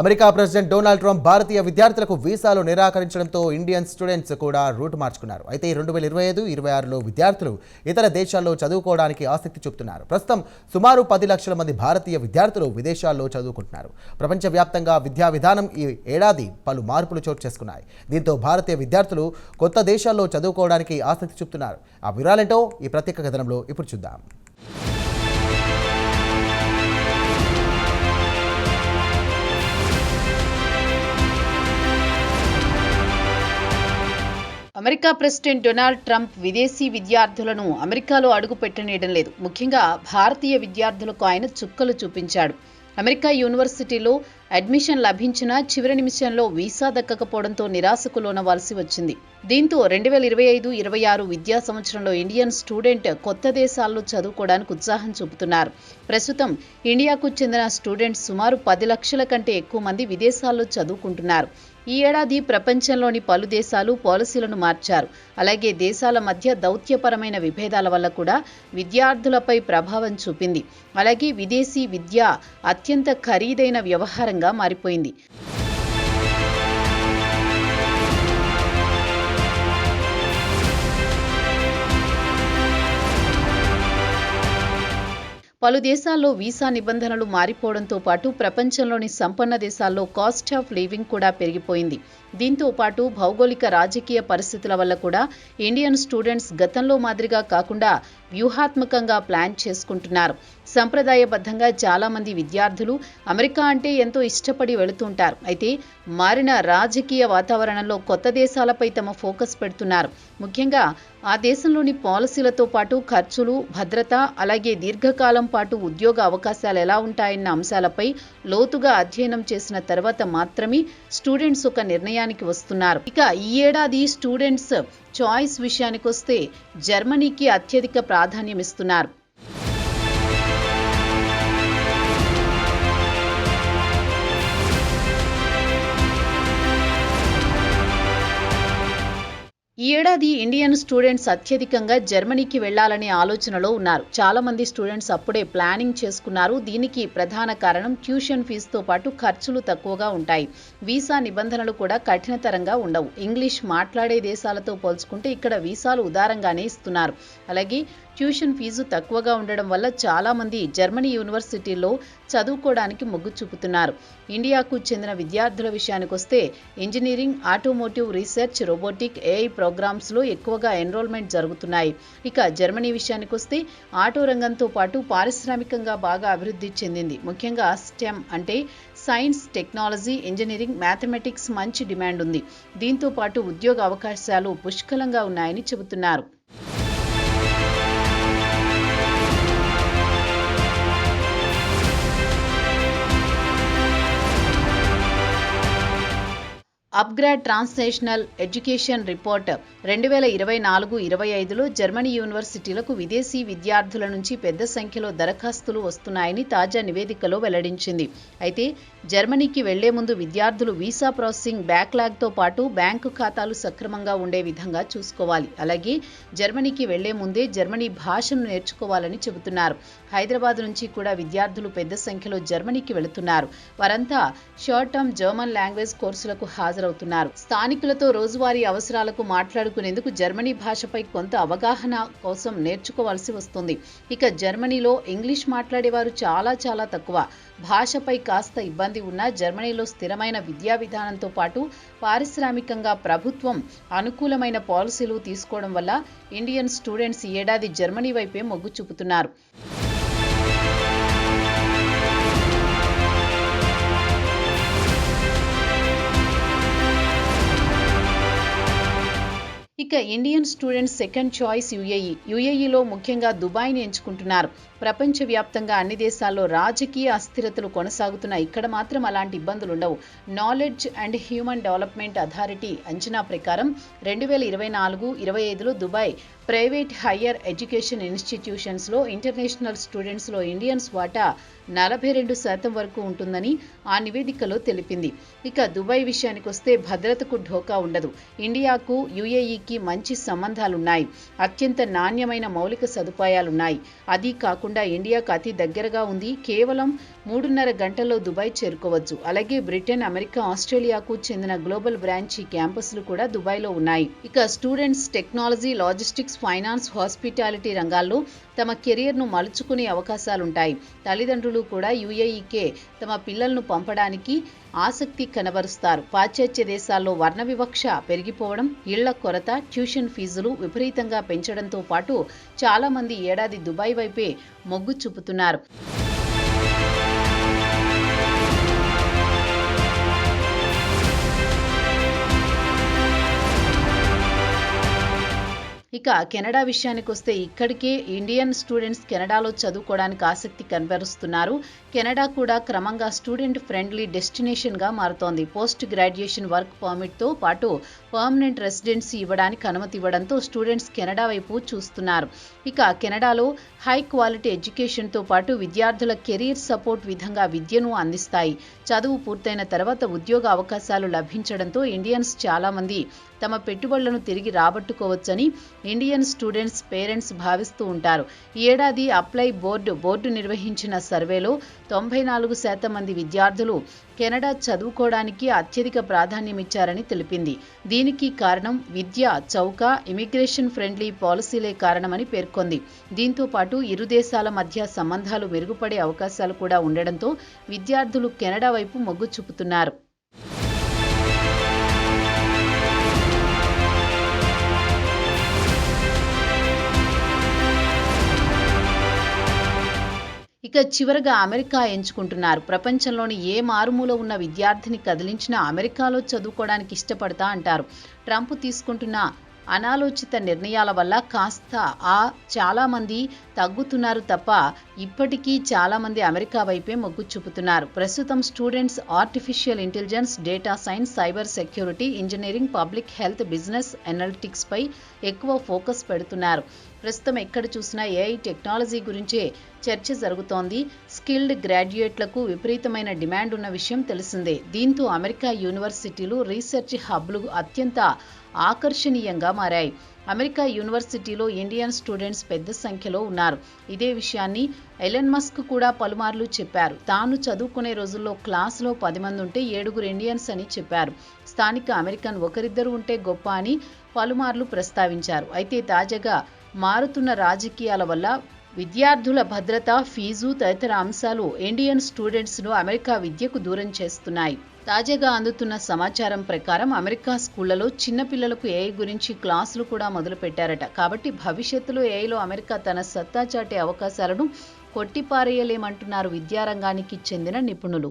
America president Donald Trump భారతీయ విద్యార్థులకు వీసాలు నిరాకరించడంతో ఇండియన్ స్టూడెంట్స్ కూడా రూట్ మార్చుకున్నారు. అయితే రెండు వేల ఇరవై ఐదు ఇరవై ఆరులో విద్యార్థులు ఇతర దేశాల్లో చదువుకోవడానికి ఆసక్తి చూపుతున్నారు. ప్రస్తుతం సుమారు పది లక్షల మంది భారతీయ విద్యార్థులు విదేశాల్లో చదువుకుంటున్నారు. ప్రపంచవ్యాప్తంగా విద్యా విధానం ఈ ఏడాది పలు మార్పులు చోటు చేసుకున్నాయి. దీంతో భారతీయ విద్యార్థులు కొత్త దేశాల్లో చదువుకోవడానికి ఆసక్తి చూపుతున్నారు. ఆ వివరాలేంటో ఈ ప్రత్యేక కథనంలో ఇప్పుడు చూద్దాం. అమెరికా ప్రెసిడెంట్ డొనాల్డ్ ట్రంప్ విదేశీ విద్యార్థులను అమెరికాలో అడుగు పెట్టనీయడం లేదు ముఖ్యంగా భారతీయ విద్యార్థులకు ఆయన చుక్కలు చూపించాడు. అమెరికా యూనివర్సిటీలో అడ్మిషన్ లభించినా చివరి నిమిషంలో వీసా దక్కకపోవడంతో నిరాశకు లోనవలసి వచ్చింది. దీంతో రెండు వేల ఇరవై ఐదు ఇరవై ఆరు విద్యా సంవత్సరంలో ఇండియన్ స్టూడెంట్ కొత్త దేశాల్లో చదువుకోవడానికి ఉత్సాహం చూపుతున్నారు. ప్రస్తుతం ఇండియాకు చెందిన స్టూడెంట్స్ సుమారు పది లక్షల కంటే ఎక్కువ మంది విదేశాల్లో చదువుకుంటున్నారు. ఈ ఏడాది ప్రపంచంలోని పలు దేశాలు పాలసీలను మార్చారు. అలాగే దేశాల మధ్య దౌత్యపరమైన విభేదాల వల్ల కూడా విద్యార్థులపై ప్రభావం చూపింది. అలాగే విదేశీ విద్య అత్యంత ఖరీదైన వ్యవహారంగా మారిపోయింది. పలు దేశాల్లో వీసా నిబంధనలు మారిపోవడంతో పాటు ప్రపంచంలోని సంపన్న దేశాల్లో కాస్ట్ ఆఫ్ లివింగ్ కూడా పెరిగిపోయింది. దీంతో పాటు భౌగోళిక రాజకీయ పరిస్థితుల వల్ల కూడా ఇండియన్ స్టూడెంట్స్ గతంలో మాదిరిగా కాకుండా వ్యూహాత్మకంగా ప్లాన్ చేసుకుంటున్నారు. సంప్రదాయబద్ధంగా చాలామంది విద్యార్థులు అమెరికా అంటే ఎంతో ఇష్టపడి వెళుతుంటారు. అయితే మారిన రాజకీయ వాతావరణంలో కొత్త దేశాలపై తమ ఫోకస్ పెడుతున్నారు. ముఖ్యంగా ఆ దేశంలోని పాలసీలతో పాటు ఖర్చులు భద్రత అలాగే దీర్ఘకాలం పాటు ఉద్యోగ అవకాశాలు ఎలా ఉంటాయన్న అంశాలపై లోతుగా అధ్యయనం చేసిన తర్వాత మాత్రమే స్టూడెంట్స్ ఒక నిర్ణయానికి వస్తున్నారు. ఇక ఈ ఏడాది స్టూడెంట్స్ చాయిస్ విషయానికి వస్తే జర్మనీకి అత్యధిక ప్రాధాన్యం ఈ ఏడాది ఇండియన్ స్టూడెంట్స్ అత్యధికంగా జర్మనీకి వెళ్ళాలనే ఆలోచనలో ఉన్నారు. చాలా మంది స్టూడెంట్స్ అప్పుడే ప్లానింగ్ చేసుకున్నారు. దీనికి ప్రధాన కారణం ట్యూషన్ ఫీజుతో పాటు ఖర్చులు తక్కువగా ఉంటాయి. వీసా నిబంధనలు కూడా కఠినతరంగా ఉండవు. ఇంగ్లీష్ మాట్లాడే దేశాలతో పోల్చుకుంటే ఇక్కడ వీసాలు ఉదారంగానే ఇస్తున్నారు. అలాగే ట్యూషన్ ఫీజు తక్కువగా ఉండడం వల్ల చాలామంది జర్మనీ యూనివర్సిటీల్లో చదువుకోవడానికి మొగ్గు చూపుతున్నారు. ఇండియాకు చెందిన విద్యార్థుల విషయానికి వస్తే engineering automotive research robotic AI ప్రోగ్రామ్స్లో ఎక్కువగా ఎన్రోల్మెంట్ జరుగుతున్నాయి. ఇక జర్మనీ విషయానికి వస్తే ఆటో రంగంతో పాటు పారిశ్రామికంగా బాగా అభివృద్ధి చెందింది. ముఖ్యంగా స్టెమ్ అంటే సైన్స్ టెక్నాలజీ ఇంజనీరింగ్ మ్యాథమెటిక్స్ మంచి డిమాండ్ ఉంది. దీంతో పాటు ఉద్యోగ అవకాశాలు పుష్కలంగా ఉన్నాయని చెబుతున్నారు. అప్గ్రేడ్ ట్రాన్స్నేషనల్ ఎడ్యుకేషన్ రిపోర్ట్ రెండు వేల ఇరవై నాలుగు ఇరవై ఐదులో జర్మనీ యూనివర్సిటీలకు విదేశీ విద్యార్థుల నుంచి పెద్ద సంఖ్యలో దరఖాస్తులు వస్తున్నాయని తాజా నివేదికలో వెల్లడించింది. అయితే జర్మనీకి వెళ్ళే ముందు విద్యార్థులు వీసా ప్రాసెసింగ్ బ్యాక్లాగ్తో పాటు బ్యాంకు ఖాతాలు సక్రమంగా ఉండే విధంగా చూసుకోవాలి. అలాగే జర్మనీకి వెళ్ళే ముందే జర్మనీ భాషను నేర్చుకోవాలని చెబుతున్నారు. హైదరాబాద్ నుంచి కూడా విద్యార్థులు పెద్ద సంఖ్యలో జర్మనీకి వెళుతున్నారు. వారంతా షార్ట్ టర్మ్ జర్మన్ లాంగ్వేజ్ కోర్సులకు హాజరు హాజరవుతున్నారు. స్థానికులతో రోజువారీ అవసరాలకు మాట్లాడుకునేందుకు జర్మనీ భాషపై కొంత అవగాహన కోసం నేర్చుకోవాల్సి వస్తుంది. ఇక జర్మనీలో ఇంగ్లీష్ మాట్లాడేవారు చాలా చాలా తక్కువ. భాషపై కాస్త ఇబ్బంది ఉన్నా జర్మనీలో స్థిరమైన విద్యా విధానంతో పాటు పారిశ్రామికంగా ప్రభుత్వం అనుకూలమైన పాలసీలు తీసుకోవడం వల్ల ఇండియన్ స్టూడెంట్స్ ఏడాది జర్మనీ వైపే మొగ్గు చూపుతున్నారు. ఇక Indian students second choice UAE. యుఏఈలో ముఖ్యంగా దుబాయ్ని ఎంచుకుంటున్నారు. ప్రపంచవ్యాప్తంగా అన్ని దేశాల్లో రాజకీయ అస్థిరతలు కొనసాగుతున్న ఇక్కడ మాత్రం అలాంటి ఇబ్బందులు ఉండవు. Knowledge and human development authority అంచనా ప్రకారం రెండు వేల ఇరవై నాలుగు ఇరవై ఐదులో దుబాయ్ ప్రైవేట్ హయ్యర్ ఎడ్యుకేషన్ ఇన్స్టిట్యూషన్స్లో ఇంటర్నేషనల్ స్టూడెంట్స్లో ఇండియన్స్ వాటా నలభై రెండు శాతం వరకు ఉంటుందని ఆ నివేదికలో తెలిపింది. ఇక దుబాయ్ విషయానికి వస్తే భద్రతకు ఢోకా ఉండదు. ఇండియాకు యుఏఈకి మంచి సంబంధాలున్నాయి. అత్యంత నాణ్యమైన మౌలిక సదుపాయాలున్నాయి. అది కాకుండా కాకుండా ఇండియాకు అతి దగ్గరగా ఉంది. కేవలం మూడున్నర గంటల్లో దుబాయ్ చేరుకోవచ్చు. అలాగే బ్రిటన్ అమెరికా ఆస్ట్రేలియాకు చెందిన గ్లోబల్ బ్రాంచ్ క్యాంపస్లు కూడా దుబాయ్లో ఉన్నాయి. ఇక students technology logistics finance hospitality రంగాల్లో తమ కెరియర్ను మలుచుకునే అవకాశాలుంటాయి. తల్లిదండ్రులు కూడా యుఏఈకే తమ పిల్లలను పంపడానికి ఆసక్తి కనబరుస్తారు. పాశ్చాత్య దేశాల్లో వర్ణ వివక్ష పెరిగిపోవడం ఇళ్ళ కొరత ట్యూషన్ ఫీజులు విపరీతంగా పెంచడంతో పాటు చాలామంది ఏడాది దుబాయ్ వైపే మొగ్గు చూపుతున్నారు. ఇక కెనడా విషయానికి వస్తే ఇక్కడికే ఇండియన్ స్టూడెంట్స్ కెనడాలో చదువుకోవడానికి ఆసక్తి కనబరుస్తున్నారు. కెనడా కూడా క్రమంగా స్టూడెంట్ ఫ్రెండ్లీ డెస్టినేషన్గా మారుతోంది. పోస్ట్ గ్రాడ్యుయేషన్ వర్క్ పర్మిట్తో పాటు పర్మనెంట్ రెసిడెన్సీ ఇవ్వడానికి అనుమతి ఇవ్వడంతో స్టూడెంట్స్ కెనడా వైపు చూస్తున్నారు. ఇక కెనడాలో హై క్వాలిటీ ఎడ్యుకేషన్తో పాటు విద్యార్థుల కెరీర్ సపోర్ట్ విధంగా విద్యను అందిస్తాయి. చదువు పూర్తయిన తర్వాత ఉద్యోగ అవకాశాలు లభించడంతో ఇండియన్స్ చాలామంది తమ పెట్టుబడులను తిరిగి రాబట్టుకోవచ్చని ఇండియన్ స్టూడెంట్స్ పేరెంట్స్ భావిస్తూ ఉంటారు. ఈ ఏడాది అప్లై బోర్డు బోర్డు నిర్వహించిన సర్వేలో తొంభై నాలుగు శాతం మంది విద్యార్థులు కెనడా చదువుకోవడానికి అత్యధిక ప్రాధాన్యమిచ్చారని తెలిపింది. దీనికి కారణం విద్య చౌక ఇమిగ్రేషన్ ఫ్రెండ్లీ పాలసీలే కారణమని పేర్కొంది. దీంతో పాటు ఇరు దేశాల మధ్య సంబంధాలు మెరుగుపడే అవకాశాలు కూడా ఉండడంతో విద్యార్థులు కెనడా వైపు మొగ్గు చూపుతున్నారు. ఇక చివరగా అమెరికా ఎంచుకుంటున్నారు. ప్రపంచంలోని ఏ మారుమూల ఉన్న విద్యార్థిని కదిలించినా అమెరికాలో చదువుకోవడానికి ఇష్టపడతా అంటారు. ట్రంప్ తీసుకుంటున్న అనాలోచిత నిర్ణయాల వల్ల కాస్త ఆ చాలామంది తగ్గుతున్నారు తప్ప ఇప్పటికీ చాలామంది అమెరికా వైపే మొగ్గు చూపుతున్నారు. ప్రస్తుతం students artificial intelligence data science cyber security engineering public health business analytics పై ఎక్కువ ఫోకస్ పెడుతున్నారు. ప్రస్తుతం ఎక్కడ చూసినా ఏఐ టెక్నాలజీ గురించే చర్చ జరుగుతోంది. స్కిల్డ్ గ్రాడ్యుయేట్లకు విపరీతమైన డిమాండ్ ఉన్న విషయం తెలిసిందే. దీంతో అమెరికా యూనివర్సిటీలు రీసెర్చ్ హబ్లు అత్యంత ఆకర్షణీయంగా మారాయి. అమెరికా యూనివర్సిటీలో ఇండియన్ స్టూడెంట్స్ పెద్ద సంఖ్యలో ఉన్నారు. ఇదే విషయాన్ని ఎలెన్ మస్క్ కూడా పలుమార్లు చెప్పారు. తాను చదువుకునే రోజుల్లో క్లాసులో పది మంది ఉంటే ఏడుగురు ఇండియన్స్ అని చెప్పారు. స్థానిక అమెరికన్ ఒకరిద్దరు ఉంటే గొప్ప అని పలుమార్లు ప్రస్తావించారు. అయితే తాజాగా మారుతున్న రాజకీయాల వల్ల విద్యార్థుల భద్రత ఫీజు తదితర అంశాలు ఇండియన్ స్టూడెంట్స్ను అమెరికా విద్యకు దూరం చేస్తున్నాయి. తాజాగా అందుతున్న సమాచారం ప్రకారం అమెరికా స్కూళ్ళలో చిన్నపిల్లలకు ఏఐ గురించి క్లాసులు కూడా మొదలుపెట్టారట. కాబట్టి భవిష్యత్తులో ఏఐలో అమెరికా తన సత్తా చాటే అవకాశాలను కొట్టిపారేయలేమంటున్నారు విద్యారంగానికి చెందిన నిపుణులు.